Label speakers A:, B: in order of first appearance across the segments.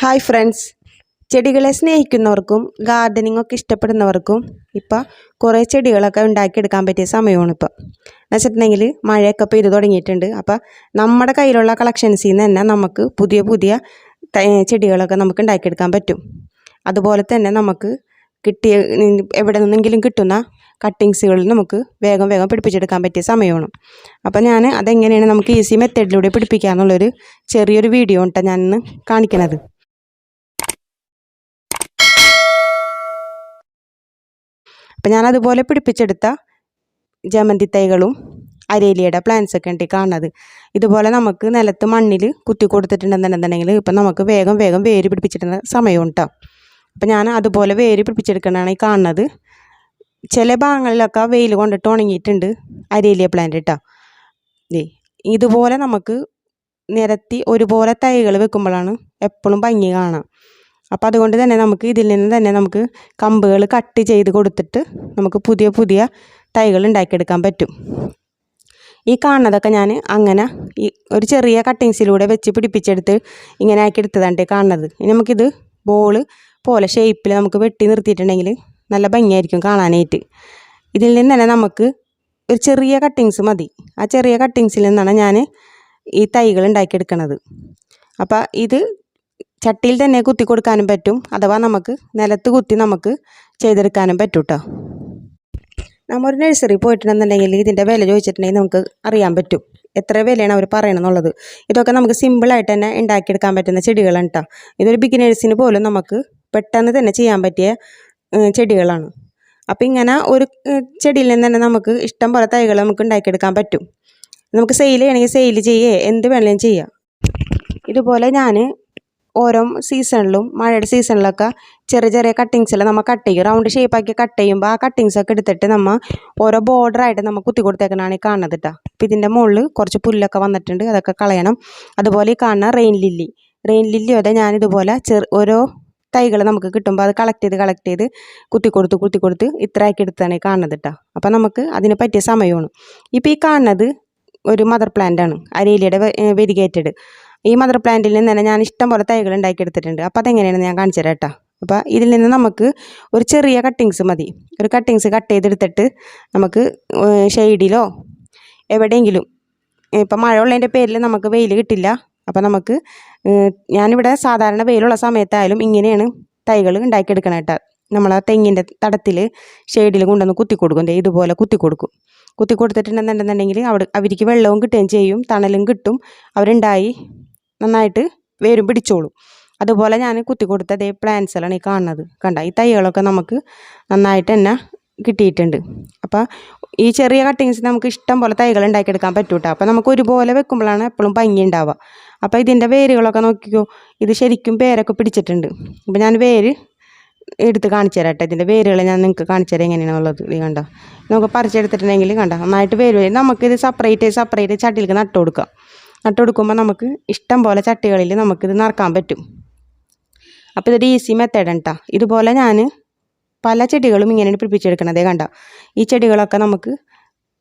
A: Hi friends ചെടികളെ സ്നേഹിക്കുന്നവർക്കും gardening ഒക്കെ ഇഷ്ടപ്പെടുന്നവർക്കും ഇപ്പം കുറേ ചെടികളൊക്കെ ഉണ്ടാക്കിയെടുക്കാൻ പറ്റിയ സമയമാണ് ഇപ്പം. എന്ന് വെച്ചിട്ടുണ്ടെങ്കിൽ മഴയൊക്കെ പെയ്ത് തുടങ്ങിയിട്ടുണ്ട്. അപ്പം നമ്മുടെ കയ്യിലുള്ള കളക്ഷൻസിൽ നിന്ന് തന്നെ നമുക്ക് പുതിയ പുതിയ ചെടികളൊക്കെ നമുക്ക് ഉണ്ടാക്കിയെടുക്കാൻ പറ്റും. അതുപോലെ തന്നെ നമുക്ക് കിട്ടിയ എവിടെ നിന്നെങ്കിലും കിട്ടുന്ന കട്ടിങ്സുകളിൽ നമുക്ക് വേഗം വേഗം പിടിപ്പിച്ചെടുക്കാൻ പറ്റിയ സമയമാണ്. അപ്പം ഞാൻ അതെങ്ങനെയാണ് നമുക്ക് ഈസി മെത്തേഡിലൂടെ പിടിപ്പിക്കുക എന്നുള്ളൊരു ചെറിയൊരു വീഡിയോ ഉണ്ടാ ഞാൻ ഇന്ന് അപ്പം ഞാൻ അതുപോലെ പിടിപ്പിച്ചെടുത്ത ജമന്തി തൈകളും അരേലിയുടെ പ്ലാന്റ്സ് ഒക്കെ ഉണ്ട് കാണുന്നത്. ഇതുപോലെ നമുക്ക് നിലത്ത് മണ്ണിൽ കുത്തി കൊടുത്തിട്ടുണ്ടെന്നുണ്ടെന്നുണ്ടെങ്കിൽ ഇപ്പം നമുക്ക് വേഗം വേഗം വേര് പിടിപ്പിച്ചിടുന്ന സമയം കേട്ടോ അപ്പം ഞാൻ അതുപോലെ വേര് പിടിപ്പിച്ചെടുക്കണതാണ് ഈ കാണുന്നത്. ചില ഭാഗങ്ങളിലൊക്കെ വെയിൽ കൊണ്ടിട്ട് ഉണങ്ങിയിട്ടുണ്ട് അരേലിയ പ്ലാന്റ് കേട്ടോ ഇതുപോലെ നമുക്ക് നിരത്തി ഒരുപോലെ തൈകൾ വെക്കുമ്പോഴാണ് എപ്പോഴും ഭംഗി കാണാം. അപ്പോൾ അതുകൊണ്ട് തന്നെ നമുക്ക് ഇതിൽ നിന്ന് തന്നെ നമുക്ക് കമ്പുകൾ കട്ട് ചെയ്ത് കൊടുത്തിട്ട് നമുക്ക് പുതിയ പുതിയ തൈകൾ ഉണ്ടാക്കിയെടുക്കാൻ പറ്റും. ഈ കാണുന്നതൊക്കെ ഞാൻ അങ്ങനെ ഈ ഒരു ചെറിയ കട്ടിങ്സിലൂടെ വെച്ച് പിടിപ്പിച്ചെടുത്ത് ഇങ്ങനെ ആക്കി എടുത്തതാണ് കാണുന്നത്. ഇനി നമുക്കിത് ബോൾ പോലെ ഷേപ്പിൽ നമുക്ക് വെട്ടി നിർത്തിയിട്ടുണ്ടെങ്കിൽ നല്ല ഭംഗിയായിരിക്കും കാണാനായിട്ട്. ഇതിൽ നിന്ന് തന്നെ നമുക്ക് ഒരു ചെറിയ കട്ടിങ്സ് മതി. ആ ചെറിയ കട്ടിങ്സിൽ നിന്നാണ് ഞാൻ ഈ തൈകൾ ഉണ്ടാക്കിയെടുക്കണത്. അപ്പോൾ ഇത് ചട്ടിയിൽ തന്നെ കുത്തി കൊടുക്കാനും പറ്റും. അഥവാ നമുക്ക് നിലത്ത് കുത്തി നമുക്ക് ചെയ്തെടുക്കാനും പറ്റും കേട്ടോ നമ്മളൊരു നഴ്സറി പോയിട്ടുണ്ടെന്നുണ്ടെങ്കിൽ ഇതിന്റെ വില ചോദിച്ചിട്ടുണ്ടെങ്കിൽ നമുക്ക് അറിയാൻ പറ്റും. എത്ര വിലയാണ് അവർ പറയണമെന്നുള്ളത് ഇതൊക്കെ നമുക്ക് സിമ്പിളായിട്ട് തന്നെ ഉണ്ടാക്കിയെടുക്കാൻ പറ്റുന്ന ചെടികളാണ് കേട്ടോ ഇതൊരു ബിഗിനേഴ്സിന് പോലും നമുക്ക് പെട്ടെന്ന് തന്നെ ചെയ്യാൻ പറ്റിയ ചെടികളാണ്. അപ്പോൾ ഇങ്ങനെ ഒരു ചെടിയിൽ നിന്ന് തന്നെ നമുക്ക് ഇഷ്ടം പോലെ തൈകൾ നമുക്ക് ഉണ്ടാക്കിയെടുക്കാൻ പറ്റും. നമുക്ക് സെയിൽ ചെയ്യണമെങ്കിൽ സെയിൽ ചെയ്യേ. എന്ത് വേണമെങ്കിലും ചെയ്യാം. ഇതുപോലെ ഞാൻ ഓരോ സീസണിലും മഴയുടെ സീസണിലൊക്കെ ചെറിയ ചെറിയ കട്ടിങ്സിൽ നമ്മൾ കട്ട് ചെയ്യും. റൗണ്ട് ഷേപ്പാക്കി കട്ട് ചെയ്യുമ്പോൾ ആ കട്ടിങ്സ് ഒക്കെ എടുത്തിട്ട് നമ്മൾ ഓരോ ബോർഡറായിട്ട് നമ്മൾ കുത്തി കൊടുത്തേക്കണാണ് ഈ കാണുന്നത് കേട്ടോ അപ്പോൾ ഇതിന്റെ മുകളിൽ കുറച്ച് പുല്ലൊക്കെ വന്നിട്ടുണ്ട്. അതൊക്കെ കളയണം. അതുപോലെ ഈ കാണുന്ന റെയിൻ ലില്ലി റെയിൻ ലില്ലി അതെ ഞാനിതുപോലെ ചെറു ഓരോ തൈകൾ നമുക്ക് കിട്ടുമ്പോൾ അത് കളക്ട് ചെയ്ത് കളക്ട് ചെയ്ത് കുത്തി കൊടുത്ത് കുത്തി കൊടുത്ത് ഇത്ര ആക്കി എടുത്താണ് ഈ കാണുന്നത് കേട്ടോ അപ്പോൾ നമുക്ക് അതിന് പറ്റിയ സമയമാണ്. ഇപ്പോൾ ഈ കാണുന്നത് ഒരു മദർ പ്ലാന്റ് ആണ്. അരേലിയുടെ വെരിഗേറ്റഡ് ഈ മദർ പ്ലാന്റിൽ നിന്ന് തന്നെ ഞാൻ ഇഷ്ടം പോലെ തൈകൾ ഉണ്ടാക്കിയെടുത്തിട്ടുണ്ട്. അപ്പോൾ അതെങ്ങനെയാണെന്ന് ഞാൻ കാണിച്ചു തരാം കേട്ടോ അപ്പോൾ ഇതിൽ നിന്ന് നമുക്ക് ഒരു ചെറിയ കട്ടിങ്സ് മതി. ഒരു കട്ടിങ്സ് കട്ട് ചെയ്തെടുത്തിട്ട് നമുക്ക് ഷെയ്ഡിലോ എവിടെയെങ്കിലും ഇപ്പം മഴ ഉള്ളതിന്റെ പേരിൽ നമുക്ക് വെയിൽ കിട്ടില്ല. അപ്പോൾ നമുക്ക് ഞാനിവിടെ സാധാരണ വെയിലുള്ള സമയത്തായാലും ഇങ്ങനെയാണ് തൈകൾ ഉണ്ടാക്കിയെടുക്കണം കേട്ടോ. നമ്മൾ ആ തെങ്ങിന്റെ തടത്തിൽ ഷെയ്ഡിൽ കൊണ്ടുവന്ന് കുത്തി കൊടുക്കും. ഇതുപോലെ കുത്തി കൊടുക്കും. കുത്തി കൊടുത്തിട്ടുണ്ടെന്നുണ്ടെന്നുണ്ടെങ്കിൽ അവിടെ അവർക്ക് വെള്ളവും കിട്ടുകയും ചെയ്യും. തണലും കിട്ടും. അവരുണ്ടായി നന്നായിട്ട് വേരും പിടിച്ചോളും. അതുപോലെ ഞാൻ കുത്തി കൊടുത്ത ദേ പ്ലാന്റ്സിലാണ് ഈ കാണുന്നത്. കണ്ട? ഈ തൈകളൊക്കെ നമുക്ക് നന്നായിട്ട് തന്നെ കിട്ടിയിട്ടുണ്ട്. അപ്പോൾ ഈ ചെറിയ കട്ടിങ്സ് നമുക്ക് ഇഷ്ടം പോലെ തൈകൾ ഉണ്ടാക്കിയെടുക്കാൻ പറ്റൂട്ടോ? അപ്പോൾ നമുക്ക് ഒരുപോലെ വെക്കുമ്പോഴാണ് എപ്പോഴും ഭംഗി ഉണ്ടാവുക. അപ്പോൾ ഇതിന്റെ വേരുകളൊക്കെ നോക്കിക്കോ. ഇത് ശരിക്കും പേരൊക്കെ പിടിച്ചിട്ടുണ്ട്. അപ്പോൾ ഞാൻ വേര് എടുത്ത് കാണിച്ചു തരാം കേട്ടോ. ഇതിന്റെ വേരുകൾ ഞാൻ നിങ്ങൾക്ക് കാണിച്ചു തരാം എങ്ങനെയാണെന്നുള്ളത് ഇത് കണ്ടോ? നമുക്ക് പറിച്ചെടുത്തിട്ടുണ്ടെങ്കിൽ കണ്ടോ? നന്നായിട്ട് വേര് വരും. നമുക്കിത് സെപ്പറേറ്റ് സെപ്പറേറ്റ് ചട്ടിയിലേക്ക് നട്ട് കൊടുക്കാം. നട്ട് കൊടുക്കുമ്പോൾ നമുക്ക് ഇഷ്ടം പോലെ ചട്ടികളിൽ നമുക്കിത് നിറക്കാൻ പറ്റും. അപ്പോൾ ഇതൊരു ഈസി മെത്തേഡാണ് കേട്ടോ ഇതുപോലെ ഞാൻ പല ചെടികളും ഇങ്ങനെയാണ് പിടിപ്പിച്ചെടുക്കണതേ കണ്ട? ഈ ചെടികളൊക്കെ നമുക്ക്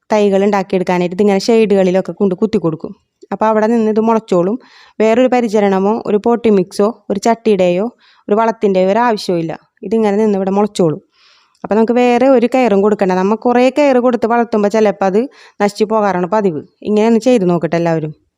A: തൈകൾ ഉണ്ടാക്കിയെടുക്കാനായിട്ട് ഇതിങ്ങനെ ഷെയ്ഡുകളിലൊക്കെ കൊണ്ട് കുത്തി കൊടുക്കും അപ്പോൾ അവിടെ നിന്ന് ഇത് മുളച്ചോളും. വേറൊരു പരിചരണമോ ഒരു പോട്ടി മിക്സോ ഒരു ചട്ടിയുടെയോ ഒരു വളത്തിന്റെയോ ഒരു ആവശ്യമില്ല ഇതിങ്ങനെ നിന്ന് ഇവിടെ മുളച്ചോളും. അപ്പോൾ നമുക്ക് വേറെ ഒരു കയറും കൊടുക്കണ്ട. നമ്മൾ കുറേ കയറ് കൊടുത്ത് വളർത്തുമ്പോൾ ചിലപ്പോൾ അത് നശിച്ചു പോകാറാണ് പതിവ്. ഇങ്ങനെ ഒന്ന് ചെയ്ത് നോക്കട്ടെ എല്ലാവരും.